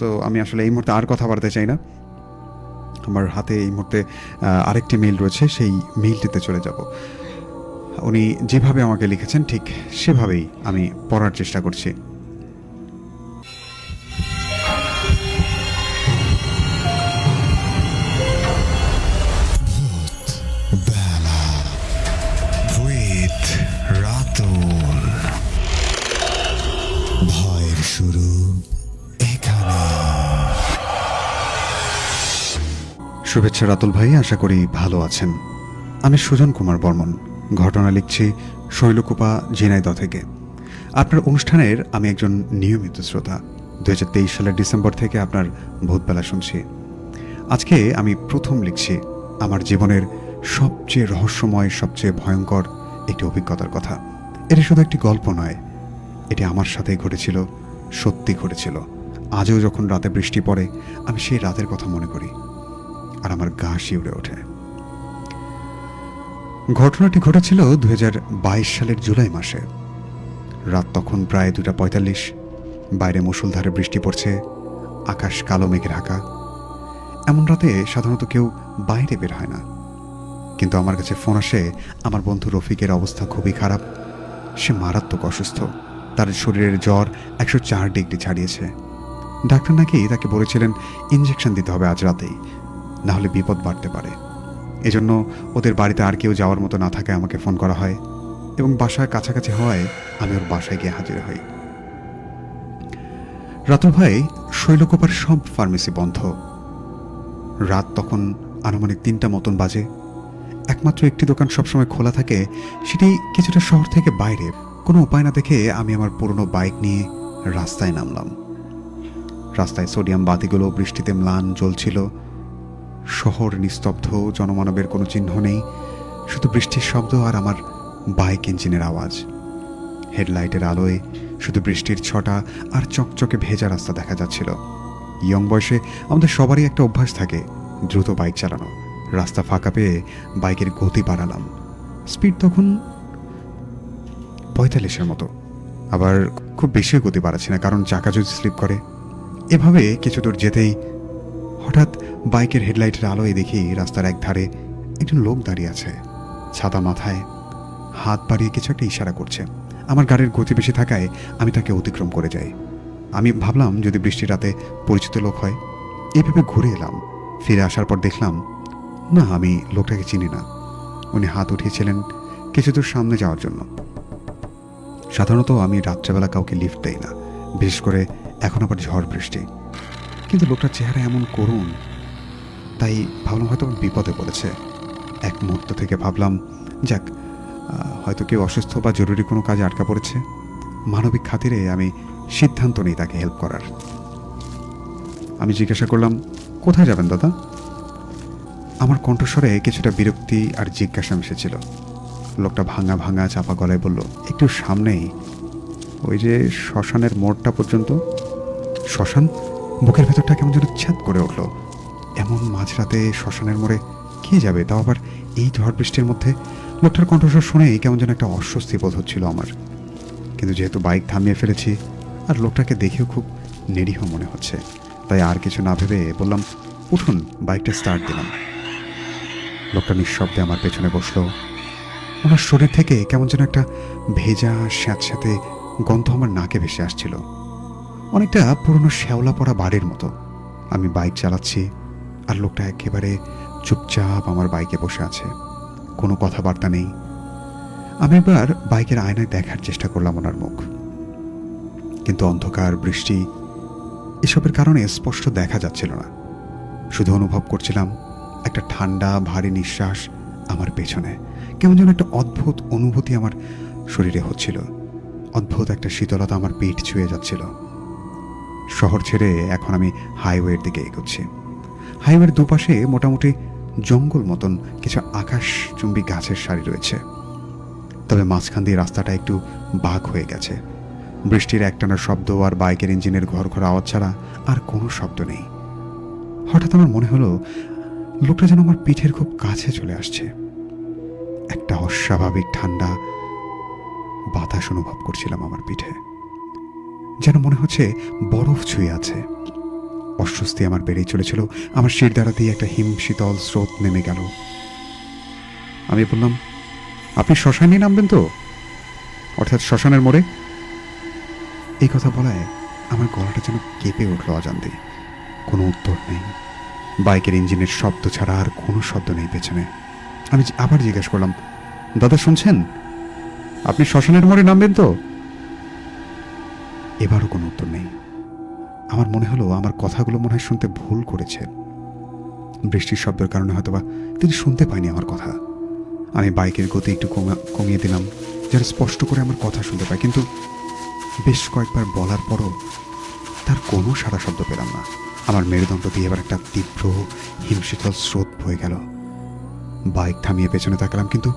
So আমি আসলে এই মুহূর্তে আর কথা বাড়তে চাই না। আমার হাতে এই মুহূর্তে আরেকটি মেইল রয়েছে, সেই মেইলটিতে চলে যাব। উনি যেভাবে আমাকে লিখেছেন, ঠিক সেভাবেই আমি পড়ার চেষ্টা করছি। শুভেচ্ছা, রাতুল ভাই, আশা করি ভালো আছেন। আমি সুজন কুমার বর্মন। ঘটনা লিখছি শৈলকুপা, ঝিনাইদহ থেকে। আপনার অনুষ্ঠানের আমি একজন নিয়মিত শ্রোতা। দু হাজার তেইশ সালের ডিসেম্বর থেকে আপনার ভূতবেলা শুনছি। আজকে আমি প্রথম লিখছি আমার জীবনের সবচেয়ে রহস্যময়, সবচেয়ে ভয়ঙ্কর একটি অভিজ্ঞতার কথা। এটি শুধু একটি গল্প নয়, এটি আমার সাথেই ঘটেছিল, সত্যি ঘটেছিল। আজও যখন রাতে বৃষ্টি পড়ে, আমি সেই রাতের কথা মনে করি। আর আমার গা শিউড়ে ওঠে। ঘটনাটি ঘটেছিল দু হাজার বাইশ সালের জুলাই মাসে। রাত তখন প্রায় দুটা পঁয়তাল্লিশ। বাইরে মুষলধারে বৃষ্টি পড়ছে, আকাশ কালো, মেঘে ঢাকা। এমন রাতে সাধারণত কেউ বাইরে বের হয় না। কিন্তু আমার কাছে ফোন আসে, আমার বন্ধু রফিকের অবস্থা খুবই খারাপ। সে মারাত্মক অসুস্থ। তার শরীরের জ্বর একশো চার ডিগ্রি ছাড়িয়েছে। ডাক্তার নাকি তাকে বলেছিলেন ইঞ্জেকশন দিতে হবে আজ রাতেই। না হলে বিপদ বাড়তে পারে। এজন্য ওদের বাড়িতে আর কেউ যাওয়ার মতো না থাকায় আমাকে ফোন করা হয় এবং বাসায় কাছাকাছি হওয়ায় আমি ওর বাসায় গিয়ে হাজির হই। রাতুল ভাই, শৈলকোপার সব ফার্মেসি বন্ধ। রাত তখন আনুমানিক তিনটা মতন বাজে। একমাত্র একটি দোকান সবসময় খোলা থাকে, সেটি কিছুটা শহর থেকে বাইরে। কোনো উপায় না দেখে আমি আমার পুরনো বাইক নিয়ে রাস্তায় নামলাম। রাস্তায় সোডিয়াম বাতিগুলো বৃষ্টিতে ম্লান জ্বলছিল। শহর নিস্তব্ধ, জনমানবের কোনো চিহ্ন নেই, শুধু বৃষ্টির শব্দ আর আমার বাইক ইঞ্জিনের আওয়াজ। হেডলাইটের আলোয় শুধু বৃষ্টির ছটা আর চকচকে ভেজা রাস্তা দেখা যাচ্ছিল। ইয়ং বয়সে আমাদের সবারই একটা অভ্যাস থাকে, দ্রুত বাইক চালানো। রাস্তা ফাঁকা পেয়ে বাইকের গতি বাড়ালাম। স্পিড তখন পঁয়তাল্লিশের মতো। আবার খুব বেশি গতি বাড়াচ্ছি না, কারণ চাকা যদি স্লিপ করে। এভাবে কিছু দূর যেতেই হঠাৎ বাইকের হেডলাইটের আলোয় দেখি রাস্তার এক ধারে একজন লোক দাঁড়িয়ে আছে। ছাতা মাথায় হাত বাড়িয়ে কিছু একটা ইশারা করছে। আমার গাড়ির গতি বেশি থাকায় আমি তাকে অতিক্রম করে যাই। আমি ভাবলাম, যদি বৃষ্টি রাতে পরিচিত লোক হয় এভাবে ঘুরে এলাম। ফিরে আসার পর দেখলাম, না, আমি লোকটাকে চিনি না। উনি হাত উঠিয়েছিলেন কিছু দূর সামনে যাওয়ার জন্য। সাধারণত আমি রাত্রেবেলা কাউকে লিফট দেই না। বিশেষ করে এখন আবার ঝড় বৃষ্টি। কিন্তু লোকটার চেহারা এমন করুণ, তাই ভাবলাম হয়তো বিপদে পড়েছে। এক মুহূর্ত থেকে ভাবলাম, যাক হয়তো কেউ অসুস্থ বা জরুরি কোনো কাজে আটকা পড়েছে। মানবিক খাতিরে আমি সিদ্ধান্ত নিই তাকে হেল্প করার। আমি জিজ্ঞাসা করলাম, কোথায় যাবেন দাদা? আমার কণ্ঠস্বরে কিছুটা বিরক্তি আর জিজ্ঞাসা মিশেছিল। লোকটা ভাঙা ভাঙা চাপা গলায় বলল, একটু সামনেই, ওই যে শ্মশানের মোড়টা পর্যন্ত? শ্মশান? বুকের ভেতরটা কেমন যেন ছ্যাদ করে উঠল। এমন মাঝরাতে শ্মশানের মোড়ে কে যাবে? তাও আবার এই ঝড় বৃষ্টির মধ্যে? লোকটার কণ্ঠস্বর শুনেই কেমন যেন একটা অস্বস্তি বোধ হচ্ছিল আমার। কিন্তু যেহেতু বাইক থামিয়ে ফেলেছি, আর লোকটাকে দেখেও খুব নিরীহ মনে হচ্ছে, তাই আর কিছু না ভেবে বললাম, উঠুন, বাইকটা স্টার্ট দিলাম। লোকটা নিঃশব্দে আমার পেছনে বসল। ওনার শরীর থেকে কেমন যেন একটা ভেজা, স্যাঁতস্যাঁতে গন্ধ আমার নাকে ভেসে আসছিল। অনেকটা পুরনো শ্যাওলা পড়া বাড়ির মতো। আমি বাইক চালাচ্ছি আর লোকটা একেবারে চুপচাপ আমার বাইকে বসে আছে। কোনো কথাবার্তা নেই। আমি এবার বাইকের আয়নায় দেখার চেষ্টা করলাম ওনার মুখ। কিন্তু অন্ধকার, বৃষ্টি, এসবের কারণে স্পষ্ট দেখা যাচ্ছিল না। শুধু অনুভব করছিলাম একটা ঠান্ডা, ভারী নিঃশ্বাস আমার পেছনে। কেমন যেন একটা অদ্ভুত অনুভূতি আমার শরীরে হচ্ছিল। অদ্ভুত একটা শীতলতা আমার পেট ছুঁয়ে যাচ্ছিল। শহর ছেড়ে এখন আমি হাইওয়ের দিকে এগোচ্ছি। হাইওয়ের দুপাশে মোটামুটি জঙ্গল মতন কিছু আকাশচুম্বী গাছের সারি রয়েছে। তবে মাঝখান দিয়ে রাস্তাটা একটু বাঘ হয়ে গেছে। বৃষ্টির একটানা শব্দ আর বাইকের ইঞ্জিনের ঘর ঘর আওয়াজ ছাড়া আর কোনো শব্দ নেই। হঠাৎ আমার মনে হলো, লোকটা যেন আমার পিঠের খুব কাছে চলে আসছে। একটা অস্বাভাবিক ঠান্ডা বাতাস অনুভব করছিলাম আমার পিঠে। যেন মনে হচ্ছে বরফ ছুঁয়ে আছে। অস্বস্তি আমার বেড়েই চলেছিল। আমার শির দিয়ে একটা হিম শীতল স্রোত নেমে গেল। আমি বললাম, আপনি শ্মশানে নামবেন তো? অর্থাৎ শ্মশানের মোড়ে। এই কথা বলায় আমার গলাটা যেন কেঁপে উঠল অজান্তে। কোনো উত্তর নেই। বাইকের ইঞ্জিনের শব্দ ছাড়া আর কোনো শব্দ নেই পেছনে। আমি আবার জিজ্ঞেস করলাম, দাদা শুনছেন? আপনি শ্মশানের মোড়ে নামবেন তো? এবারও কোনো উত্তর নেই। আমার মনে হলো আমার কথাগুলো মনে হয় শুনতে ভুল করেছে বৃষ্টির শব্দের কারণে হয়তোবা তিনি শুনতে পায়নি আমার কথা। আমি বাইকের গতি একটু কমা- কমিয়ে দিলাম, যেন স্পষ্ট করে আমার কথা শুনতে পায়। কিন্তু বেশ কয়েকবার বলার পরও তার কোনো সারা শব্দ পেলাম না। আমার মেরুদণ্ড দিয়ে এবার একটা তীব্র, হিমশীতল স্রোত বয়ে গেল। বাইক থামিয়ে পেছনে তাকালাম, কিন্তু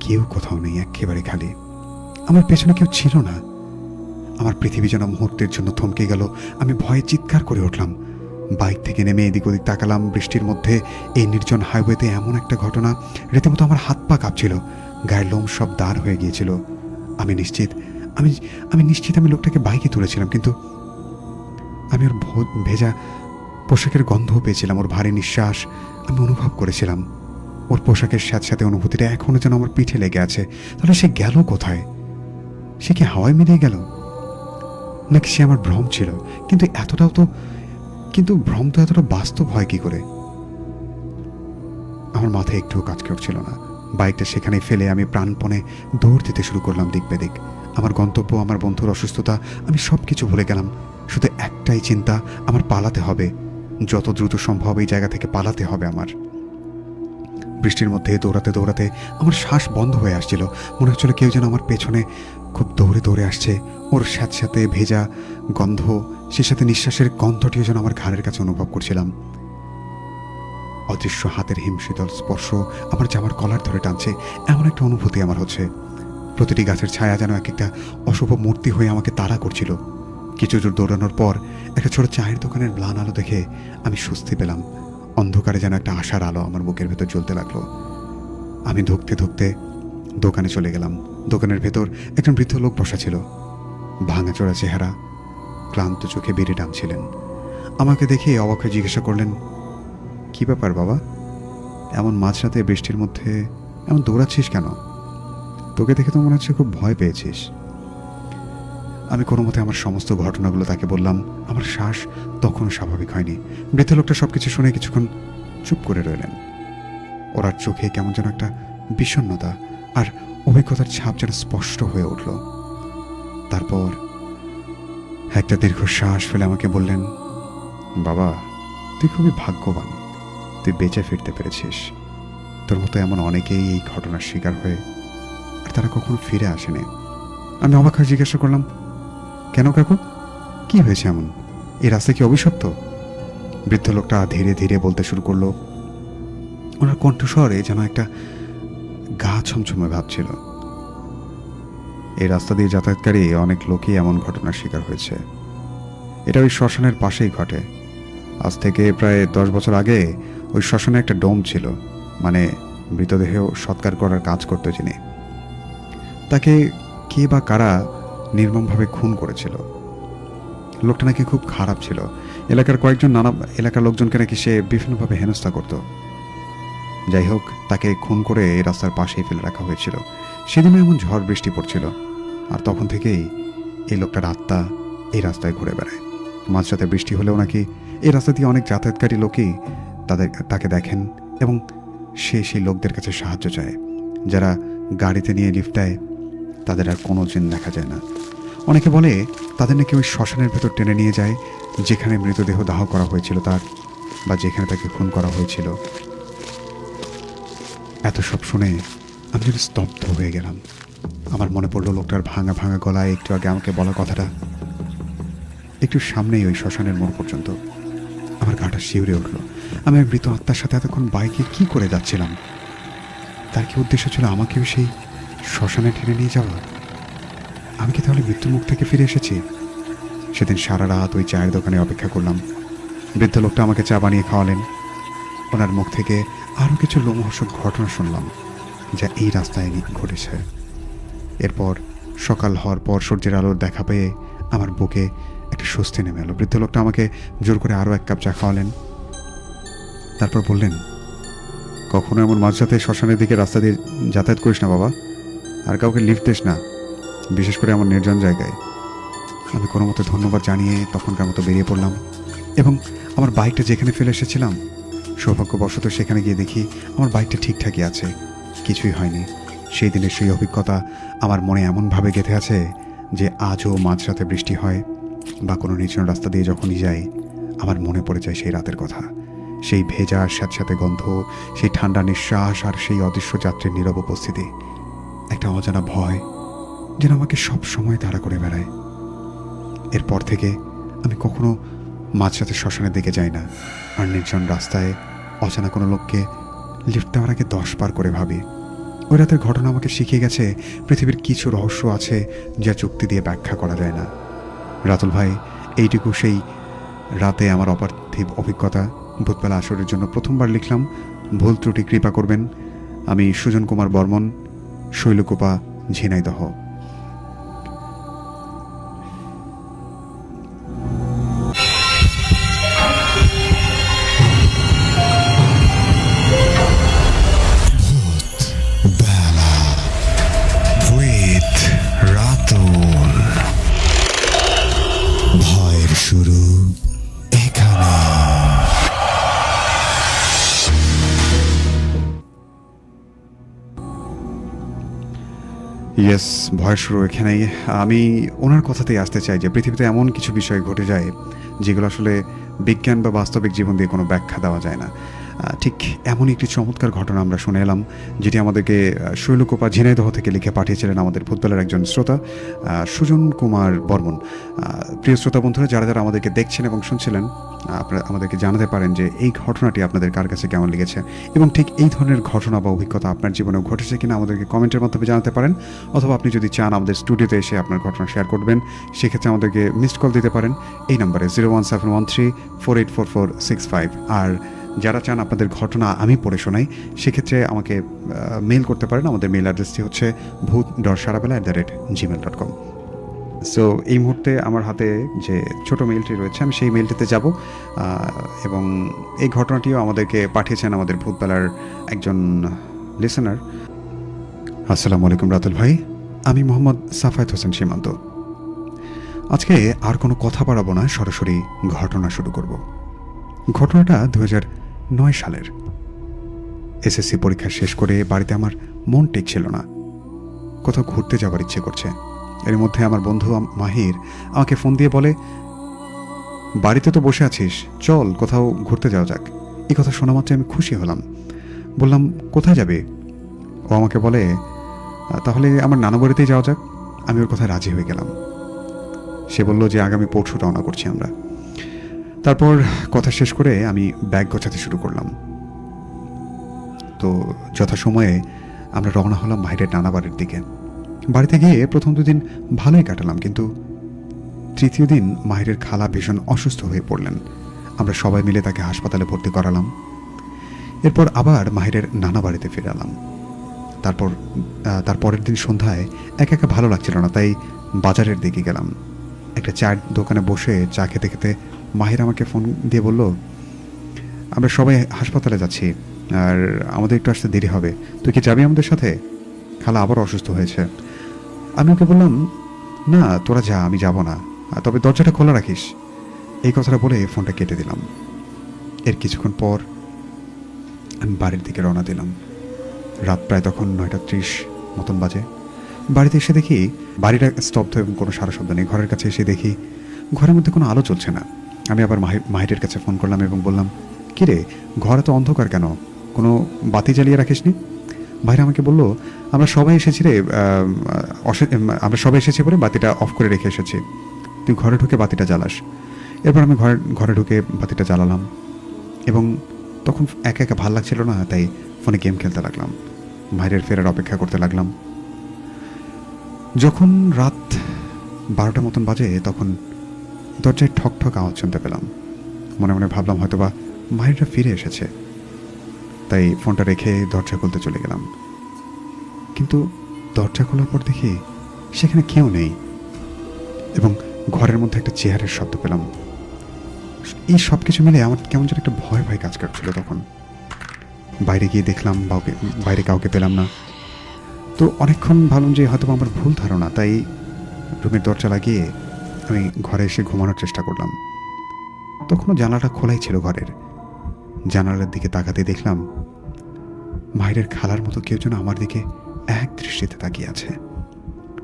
কেউ কোথাও নেই, একেবারে খালি। আমার পেছনে কেউ ছিল না। আমার পৃথিবী যেন মুহূর্তের জন্য থমকে গেল। আমি ভয়ে চিৎকার করে উঠলাম। বাইক থেকে নেমে এদিক ওদিক তাকালাম। বৃষ্টির মধ্যে এই নির্জন হাইওয়েতে এমন একটা ঘটনা, রীতিমতো আমার হাত পা কাঁপছিল। গায়ের লোম সব দাঁড় হয়ে গিয়েছিল। আমি নিশ্চিত, আমি আমি নিশ্চিত আমি লোকটাকে বাইকে তুলেছিলাম, কিন্তু আমি ওর ভেজা পোশাকের গন্ধও পেয়েছিলাম, ওর ভারী নিঃশ্বাস আমি অনুভব করেছিলাম। ওর পোশাকের সাথে সাথে অনুভূতিটা এখনও যেন আমার পিঠে লেগে আছে। তাহলে সে গেল কোথায়? সে কি হাওয়ায় মিলিয়ে গেল? নাকি সে আমার ভ্রম ছিল? কিন্তু এতটাও তো কিন্তু ভ্রম তো এতটা বাস্তব হয় কি করে? আমার মাথায় একটুও কাজ করছিল না। বাইকটা সেখানে ফেলে আমি প্রাণপণে দৌড় দিতে শুরু করলাম দিক বেদিক। আমার গন্তব্য, আমার বন্ধুর অসুস্থতা, আমি সব কিছু ভুলে গেলাম। শুধু একটাই চিন্তা, আমার পালাতে হবে। যত দ্রুত সম্ভব এই জায়গা থেকে পালাতে হবে আমার। বৃষ্টির মধ্যে দৌড়াতে দৌড়াতে আমার শ্বাস বন্ধ হয়ে আসছিল। মনে হচ্ছিল কেউ যেন আমার পেছনে খুব দৌড়ে দৌড়ে আসছে। ওর সাথে সাথে ভেজা গন্ধ, সে সাথে নিঃশ্বাসের গন্ধটিও যেন আমার ঘাড়ের কাছে অনুভব করছিলাম। অদৃশ্য হাতের হিমশীতল স্পর্শ আমার জামার কলার ধরে টানছে, এমন একটা অনুভূতি আমার হচ্ছে। প্রতিটি গাছের ছায়া যেন এক একটা অশুভ মূর্তি হয়ে আমাকে তাড়া করছিল। কিছু দূর দৌড়ানোর পর একটা ছোট চায়ের দোকানের ম্লান আলো দেখে আমি স্বস্তি পেলাম। অন্ধকারে যেন একটা আশার আলো আমার বুকের ভেতর জ্বলতে লাগল। আমি ধুকতে ধুকতে দোকানে চলে গেলাম। দোকানের ভেতর একজন বৃদ্ধ লোক বসা ছিল। ভাঙাচোরা চেহারা, ক্লান্ত চোখে বেড়ে টানছিলেন আমাকে দেখে অবাক জিজ্ঞাসা করলেন, কি ব্যাপার বাবা? এমন মাঝরাতে বৃষ্টির মধ্যে এমন দৌড়াচ্ছিস কেন? তোকে দেখে তো মনে হচ্ছে খুব ভয় পেয়েছিস। আমি কোনো মতে আমার সমস্ত ঘটনাগুলো তাকে বললাম। আমার শ্বাস তখনও স্বাভাবিক হয়নি। বৃদ্ধ লোকটা সব কিছু শুনে কিছুক্ষণ চুপ করে রইলেন। ওরার চোখে কেমন যেন একটা বিষণ্ণতা আর অভিজ্ঞতার ছাপ যেন স্পষ্ট হয়ে উঠল। তারপর একটা দীর্ঘ শ্বাস ফেলে আমাকে বললেন, বাবা, তুই খুবই ভাগ্যবান। তুই বেঁচে ফিরতে পেরেছিস। তোর মতো এমন অনেকেই এই ঘটনার শিকার হয়ে আর তারা কখনো ফিরে আসেনি। আমি অবাক হয়ে জিজ্ঞাসা করলাম, কেন কাকু? কি হয়েছে এমন? এই রাস্তা কি অভিশপ্ত? বৃদ্ধ লোকটা ধীরে ধীরে বলতে শুরু করল, ওনার কণ্ঠস্বরে যেন একটা গা ছমছমে ভাবছিল। এই রাস্তা দিয়ে যাতায়াতকারী অনেক লোকই এমন ঘটনার শিকার হয়েছে। এটা ওই শ্মশানের পাশেই ঘটে। আজ থেকে প্রায় দশ বছর আগে ওই শ্মশানে একটা ডোম ছিল মানে মৃতদেহ সৎকার করার কাজ করতো যিনি। তাকে কে বা কারা নির্মমভাবে খুন করেছিল? লোকটা নাকি খুব খারাপ ছিল। এলাকার কয়েকজন নানা, এলাকার লোকজনকে নাকি সে বিভিন্নভাবে হেনস্থা করত। যাই হোক, তাকে খুন করে এই রাস্তার পাশেই ফেলে রাখা হয়েছিল। সেদিনও এমন ঝড় বৃষ্টি পড়ছিল, আর তখন থেকেই এই লোকটার আত্মা এই রাস্তায় ঘুরে বেড়ায়। মাঝরাতে বৃষ্টি হলেও নাকি এই রাস্তা দিয়ে অনেক যাতায়াতকারী লোকই তাদের, তাকে দেখেন এবং সে সেই লোকদের কাছে সাহায্য চায়, যারা গাড়িতে নিয়ে লিফট দেয়, তাদের আর কোনো চিন দেখা যায় না। অনেকে বলে তাদের নাকি ওই শ্মশানের ভেতর টেনে নিয়ে যায়, যেখানে মৃতদেহ দাহ করা হয়েছিল তার বা যেখানে তাকে খুন করা হয়েছিল। এত সব শুনে আমি যেন স্তব্ধ হয়ে গেলাম। আমার মনে পড়ল লোকটার ভাঙা ভাঙা গলায় একটু আগে আমাকে বলা কথাটা। একটু সামনেই ওই শ্মশানের মোড় পর্যন্ত। আমার গাটা শিউরে উঠল। আমি মৃত আত্মার সাথে এতক্ষণ বাইকে কি করে যাচ্ছিলাম? তার কি উদ্দেশ্য ছিল আমাকেও সেই শ্মশানে টেনে নিয়ে যাওয়া? আমি কি তাহলে মৃত্যুর মুখ থেকে ফিরে এসেছি? সেদিন সারা রাত ওই চায়ের দোকানে অপেক্ষা করলাম। বৃদ্ধ লোকটা আমাকে চা বানিয়ে খাওয়ালেন। ওনার মুখ থেকে আরও কিছু লোমহর্ষক ঘটনা শুনলাম। যা এই রাস্তায় ঘটেছে। এরপর সকাল হওয়ার পর সূর্যের আলোর দেখা পেয়ে আমার বুকে একটা স্বস্তি নেমে এলো। বৃদ্ধ লোকটা আমাকে জোর করে আরও এক কাপ চা খাওয়ালেন। তারপর বললেন, কখনো এমন মাঝরাতে শ্মশানের দিকে রাস্তা দিয়ে যাতায়াত করিস না বাবা। আর কাউকে লিফট দিস না, বিশেষ করে আমার নির্জন জায়গায়। আমি কোনো মতো ধন্যবাদ জানিয়ে তখনকার মতো বেরিয়ে পড়লাম এবং আমার বাইকটা যেখানে ফেলে এসেছিলাম, সৌভাগ্যবশত সেখানে গিয়ে দেখি আমার বাইকটা ঠিকঠাকই আছে। কিছুই হয়নি। সেই দিনের সেই অভিজ্ঞতা আমার মনে এমনভাবে গেঁথে আছে যে আজও মাঝরাতে বৃষ্টি হয় বা কোনো নির্জন রাস্তা দিয়ে যখনই যাই, আমার মনে পড়ে যায় সেই রাতের কথা। সেই ভেজা স্যাঁতস্যাঁতে গন্ধ, সেই ঠান্ডা নিঃশ্বাস আর সেই অদৃশ্য যাত্রীর নীরব উপস্থিতি। একটা অজানা ভয় যেন আমাকে সব সময় তাড়া করে বেড়ায়। এরপর থেকে আমি কখনো মাঝরাতে শ্মশানের দিকে যাই না, আর নির্জন রাস্তায় অজানা কোনো লোককে লিফট দেওয়ার আগে দশ বার করে ভাবি। ওই রাতের ঘটনা আমাকে শিখিয়ে গেছে, পৃথিবীর কিছু রহস্য আছে যা চুক্তি দিয়ে ব্যাখ্যা করা যায় না। রাতুল ভাই, এইটুকু সেই রাতে আমার অপার্থিব অভিজ্ঞতা। ভূতবেলা আসরের জন্য প্রথমবার লিখলাম, ভুল ত্রুটি কৃপা করবেন। আমি সুজন কুমার বর্মন, শৈলকুপা ঝিনাইদহ। ইয়েস ভয় শুরু এখানেই। আমি ওনার কথাতেই আসতে চাই যে পৃথিবীতে এমন কিছু বিষয় ঘটে যায় যেগুলো আসলে বিজ্ঞান বা বাস্তবিক জীবন দিয়ে কোনো ব্যাখ্যা দেওয়া যায় না। ঠিক এমন একটি চমৎকার ঘটনা আমরা শুনে এলাম, যেটি আমাদেরকে শৈলকুপা ঝিনাইদহ থেকে লিখে পাঠিয়েছিলেন আমাদের ফুটবলের একজন শ্রোতা সুজন কুমার বর্মন। প্রিয় শ্রোতা বন্ধুরা, যারা যারা আমাদেরকে দেখছেন এবং শুনছিলেন আপনারা আমাদেরকে জানাতে পারেন যে এই ঘটনাটি আপনাদের কার কাছে কেমন লেগেছে এবং ঠিক এই ধরনের ঘটনা বা অভিজ্ঞতা আপনার জীবনেও ঘটেছে কিনা আমাদেরকে কমেন্টের মাধ্যমে জানাতে পারেন, অথবা আপনি যদি চান আমাদের স্টুডিওতে এসে আপনার ঘটনা শেয়ার করবেন, সেক্ষেত্রে আমাদেরকে মিসড কল দিতে পারেন। এই নম্বরে zero one seven one three four eight four four six five আর যারা চান আপনাদের ঘটনা আমি পড়ে শোনাই, সেক্ষেত্রে আমাকে মেল করতে পারেন। আমাদের মেল অ্যাড্রেসটি হচ্ছে ভূত dot সারাবেলা at the rate Gmail dot com so এই মুহূর্তে আমার হাতে যে ছোট মেইলটি রয়েছে, আমি সেই মেইলটিতে যাব এবং এই ঘটনাটিও আমাদেরকে পাঠিয়েছেন আমাদের ভূতবেলার একজন লিসেনার আসসালামু আলাইকুম রাতুল ভাই। আমি মোহাম্মদ সাফায়েত হোসেন সীমান্ত। আজকে আর কোনো কথা বাড়াবো না, সরাসরি ঘটনা শুরু করব। ঘটনাটা দু হাজার নয় সালের। এসএসসি পরীক্ষা শেষ করে বাড়িতে আমার মন টেকছিল না। কোথাও ঘুরতে যাবার ইচ্ছে করছে। এর মধ্যে আমার বন্ধু মাহির আমাকে ফোন দিয়ে বলে, বাড়িতে তো বসে আছিস, চল কোথাও ঘুরতে যাওয়া যাক। এই কথা শোনা মাত্র আমি খুশি হলাম। বললাম, কোথায় যাবে? ও আমাকে বলে, তাহলে আমার নানা বাড়িতেই যাওয়া যাক। আমি ওর কথায় রাজি হয়ে গেলাম। সে বলল যে, আগামী পরশু রওনা করছি আমরা। তারপর কথা শেষ করে আমি ব্যাগ গোছাতে শুরু করলাম। তো যথাসময়ে আমরা রওনা হলাম মাহিরের নানা বাড়ির দিকে। বাড়িতে গিয়ে প্রথম দুদিন ভালোই কাটালাম কিন্তু তৃতীয় দিন মাহিরের খালা ভীষণ অসুস্থ হয়ে পড়লেন। আমরা সবাই মিলে তাকে হাসপাতালে ভর্তি করালাম। এরপর আবার মাহিরের নানা বাড়িতে ফিরে এলাম। তারপর আহ, তার পরের দিন সন্ধ্যায় একা একা ভালো লাগছিল না তাই বাজারের দিকে গেলাম। একটা চায়ের দোকানে বসে চা খেতে খেতে মাহির আমাকে ফোন দিয়ে বলল, আমরা সবাই হাসপাতালে যাচ্ছি, আর আমাদের একটু আসতে দেরি হবে। তুই কি যাবি আমাদের সাথে? খালা আবার অসুস্থ হয়েছে। আমি ওকে বললাম, না, তোরা যা, আমি যাব না। তবে দরজাটা খোলা রাখিস। এই কথাটা বলে ফোনটা কেটে দিলাম। এর কিছুক্ষণ পর আমি বাড়ির দিকে রওনা দিলাম। রাত প্রায় তখন নয়টা ত্রিশ মতন বাজে। বাড়িতে এসে দেখি বাড়িটা স্তব্ধ এবং কোনো সারা শব্দ নেই। ঘরের কাছে এসে দেখি ঘরের মধ্যে কোনো আলো চলছে না। আমি আবার মাহি- মাহিরের কাছে ফোন করলাম এবং বললাম কিরে ঘরে তো অন্ধকার কেন? কোনো বাতি জ্বালিয়ে রাখিসনি? ভাইরা আমাকে বলল, আমরা সবাই এসেছি রে আমরা সবাই এসেছি বলে বাতিটা অফ করে রেখে এসেছি। তুই ঘরে ঢুকে বাতিটা জ্বালাস। এরপর আমি ঘরে ঘরে ঢুকে বাতিটা জ্বালালাম এবং তখন একা একা ভালো লাগছিল না, তাই ফোনে গেম খেলতে লাগলাম। ভাইরের ফেরার অপেক্ষা করতে লাগলাম। যখন রাত বারোটা মতন বাজে, তখন দরজায় ঠক ঠক আওয়াজ শুনতে পেলাম। মনে মনে ভাবলাম হয়তোবা মাহিরটা ফিরে এসেছে। তাই ফোনটা রেখে দরজা খুলতে চলে গেলাম। কিন্তু দরজা খোলার পর দেখি সেখানে কেউ নেই। এবং ঘরের মধ্যে একটা চেয়ারের শব্দ পেলাম। এই সব কিছু মিলে আমার কেমন যেন একটা ভয় ভয় কাজ করছিল তখন। বাইরে গিয়ে দেখলাম কাউকে বাইরে কাউকে পেলাম না। তো অনেকক্ষণ ভাবলাম যে হয়তো আমার ভুল ধারণা, তাই রুমের দরজা লাগিয়ে আমি ঘরে এসে ঘুমানোর চেষ্টা করলাম। তখনও জানালাটা খোলাই ছিল ঘরের। জানালার দিকে তাকাতে দেখলাম, মায়ের খালার মতো কেউ যেন আমার দিকে এক দৃষ্টিতে তাকিয়ে আছে।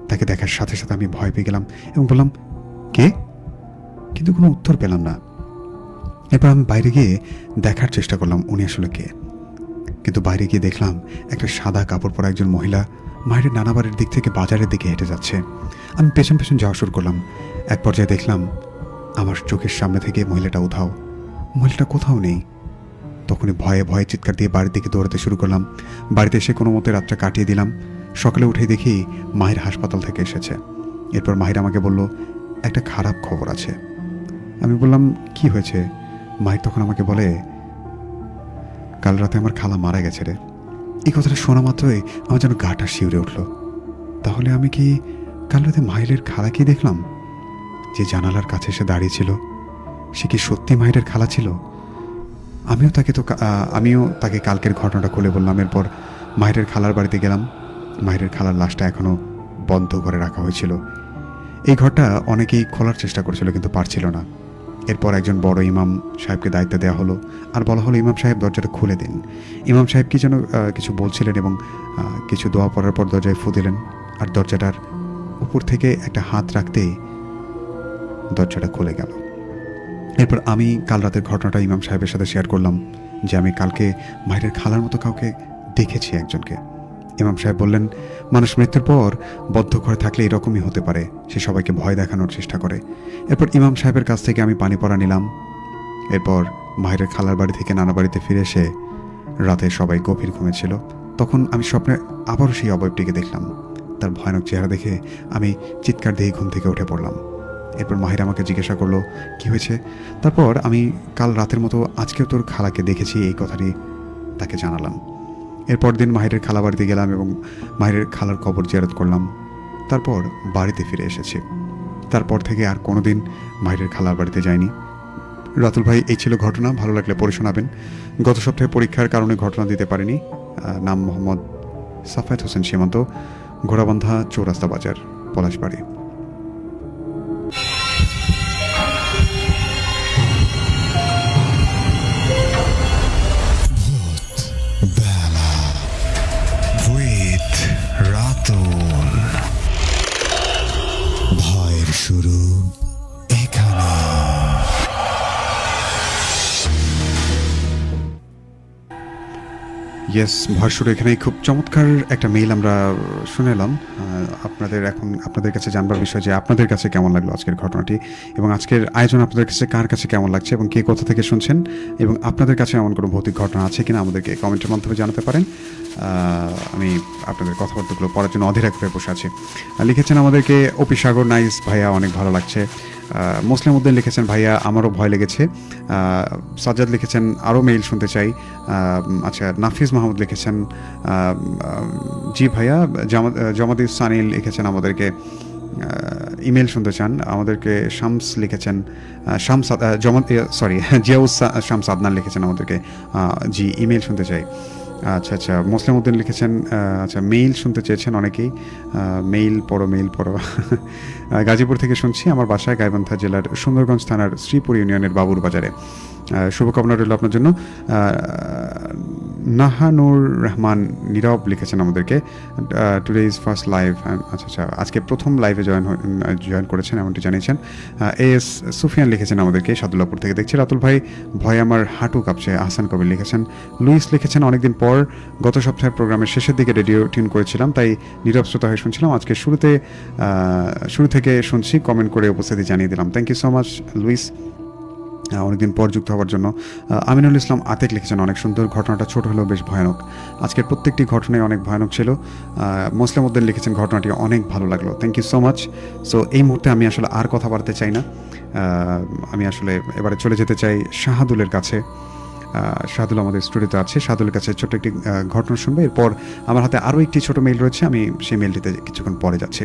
তাকে দেখার সাথে সাথে আমি ভয় পেয়ে গেলাম এবং বললাম, কে? কিন্তু কোনো উত্তর পেলাম না। এরপর আমি বাইরে গিয়ে দেখার চেষ্টা করলাম উনি আসলে কে। কিন্তু বাইরে গিয়ে দেখলাম একটা সাদা কাপড় পরা একজন মহিলা মায়ের নানাবাড়ির দিক থেকে বাজারের দিকে হেঁটে যাচ্ছে। আমি পেছন পেছন যাওয়া শুরু করলাম। এক পর্যায়ে দেখলাম, আমার চোখের সামনে থেকে মহিলাটা উধাও। মহিলাটা কোথাও নেই। তখনই ভয়ে ভয়ে চিৎকার দিয়ে বাড়ির দিকে দৌড়াতে শুরু করলাম। বাড়িতে এসে কোনো মতে রাতটা কাটিয়ে দিলাম। সকালে উঠে দেখি মায়ের হাসপাতাল থেকে এসেছে। এরপর মাহির আমাকে বলল, একটা খারাপ খবর আছে। আমি বললাম, কি হয়েছে? মাহির তখন আমাকে বলে, কাল রাতে আমার খালা মারা গেছে রে। এই কথাটা শোনা মাত্রই আমার যেন গাটা শিউরে উঠল। তাহলে আমি কি কাল রাতে মাহিলের খালাকেই দেখলাম? যে জানালার কাছে এসে দাঁড়িয়েছিল, সে কি সত্যি মাহিরের খালা ছিল? আমিও তাকে তো আমিও তাকে কালকের ঘটনাটা খুলে বললাম, এরপর মাহিরের খালার বাড়িতে গেলাম। মাহিরের খালার লাশটা এখনও বন্ধ করে রাখা হয়েছিল। এই ঘরটা অনেকেই খোলার চেষ্টা করেছিল, কিন্তু পারছিল না। এরপর একজন বড় ইমাম সাহেবকে দায়িত্ব দেওয়া হলো, আর বলা হলো, ইমাম সাহেব দরজাটা খুলে দিন। ইমাম সাহেব কি যেন কিছু বলছিলেন এবং কিছু দোয়া পড়ার পর দরজায় ফু দিলেন, আর দরজাটার উপর থেকে একটা হাত রাখতেই দরজাটা খুলে গেল। এরপর আমি কাল রাতের ঘটনাটা ইমাম সাহেবের সাথে শেয়ার করলাম যে আমি কালকে মায়ের খালার মতো কাউকে দেখেছি একজনকে। ইমাম সাহেব বললেন, মানুষ মৃত্যুর পর বদ্ধ ঘরে থাকলে এরকমই হতে পারে। সে সবাইকে ভয় দেখানোর চেষ্টা করে। এরপর ইমাম সাহেবের কাছ থেকে আমি পানি পড়া নিলাম। এরপর মায়ের খালার বাড়ি থেকে নানা বাড়িতে ফিরে এসে রাতে সবাই গভীর ঘুমেছিল তখন আমি স্বপ্নে আবারও সেই অবয়বটিকে দেখলাম। তার ভয়ানক চেহারা দেখে আমি চিৎকার দিয়ে ঘুম থেকে উঠে পড়লাম। এরপর মাহির আমাকে জিজ্ঞাসা করল, কি হয়েছে? তারপর আমি কাল রাতের মতো আজকেও তোর খালাকে দেখেছি, এই কথাটি তাকে জানালাম। এরপর দিন মাহিরের খালা বাড়িতে গেলাম এবং মাহিরের খালার কবর জিয়ারত করলাম। তারপর বাড়িতে ফিরে এসেছি। তারপর থেকে আর কোনো দিন মাহিরের খালার বাড়িতে যায়নি রাতুল ভাই, এই ছিল ঘটনা। ভালো লাগলে পড়ে শোনাবেন। গত সপ্তাহে পরীক্ষার কারণে ঘটনা দিতে পারেনি। নাম মোহাম্মদ সাফায়েত হোসেন সীমান্ত, ঘোড়াবান্ধা চৌরাস্তা বাজার, পলাশবাড়ি। ইয়েস ভাষ্যর এখানে খুব চমৎকার একটা মেইল আমরা শুনেলাম আপনাদের এখন আপনাদের কাছে জানবার বিষয় যে আপনাদের কাছে কেমন লাগল আজকের ঘটনাটি এবং আজকের আয়োজন আপনাদের কাছে কার কাছে কেমন লাগছে এবং কে কোথা থেকে শুনছেন এবং আপনাদের কাছে এমন কোনো ভৌতিক ঘটনা আছে কিনা আমাদেরকে কমেন্টের মাধ্যমে জানাতে পারেন। আমি আপনাদের কথাবার্তাগুলো পড়ার জন্য অধীর হয়ে বসে আছি। লিখেছেন আমাদেরকে, অপি সাগর, নাইস ভাইয়া, অনেক ভালো লাগছে। মুসলিম উদ্দিন লিখেছেন, ভাইয়া, আমারও ভয় লেগেছে। সাজ্জাদ লিখেছেন আরও মেইল শুনতে চাই। আচ্ছা নাফিজ মাহমুদ লিখেছেন জি ভাইয়া জমাদি সানিল লিখেছেন আমাদেরকে ইমেল শুনতে চান। আমাদেরকে শামস লিখেছেন শামস জমা সরি জিয়াউস শামস আদনান লিখেছেন আমাদেরকে জি ইমেল শুনতে চাই। আচ্ছা আচ্ছা। মুসলিম উদ্দিন লিখেছেন আচ্ছা মেইল শুনতে চেয়েছেন অনেকেই। মেইল পড়ো মেইল পড়ো। গাজীপুর থেকে শুনছি, আমার বাসায় গাইবান্ধা জেলার সুন্দরগঞ্জ থানার শ্রীপুর ইউনিয়নের বাবুর বাজারে। শুভকামনা রইল আপনার জন্য। নাহানুর রহমান নীরব লিখেছেন আমাদেরকে। টুডে ইজ ফার্স্ট লাইভ আচ্ছা আচ্ছা আজকে প্রথম লাইভে জয়েন জয়েন করেছেন এমনটি জানিয়েছেন। এস সুফিয়ান লিখেছেন আমাদেরকে সাদুল্লাপুর থেকে। দেখছি রাতুল ভাই ভয় আমার হাঁটু কাঁপছে, আহসান কবির লিখেছেন। লুইস লিখেছেন অনেকদিন পর, গত সপ্তাহের প্রোগ্রামের শেষের দিকে রেডিও টিউন করেছিলাম, তাই নীরব শ্রোতা হয়ে শুনছিলাম। আজকে শুরুতে শুরু থেকে শুনছি কমেন্ট করে উপস্থিতি জানিয়ে দিলাম। Thank you so much Lewis. অনেকদিন পর যুক্ত হওয়ার জন্য। আমিনুল ইসলাম আতেক লিখেছেন, অনেক সুন্দর ঘটনাটা, ছোট হলেও বেশ ভয়ানক। আজকের প্রত্যেকটি ঘটনাই অনেক ভয়ানক ছিল। মুসলিম উদ্দিন লিখেছেন, ঘটনাটি অনেক ভালো লাগল। Thank you so much so এই মুহূর্তে আমি আসলে আর কথা বাড়তে চাই না। আমি আসলে এবারে চলে যেতে চাই শাহাদুলের কাছে। শাহাদুল আমাদের স্টুডিওতে আছে। শাহাদুলের কাছে ছোট্ট একটি ঘটনা শুনবে। এরপর আমার হাতে আরও একটি ছোট মেইল রয়েছে। আমি সেই মেইলটিতে কিছুক্ষণ পরে যাচ্ছি।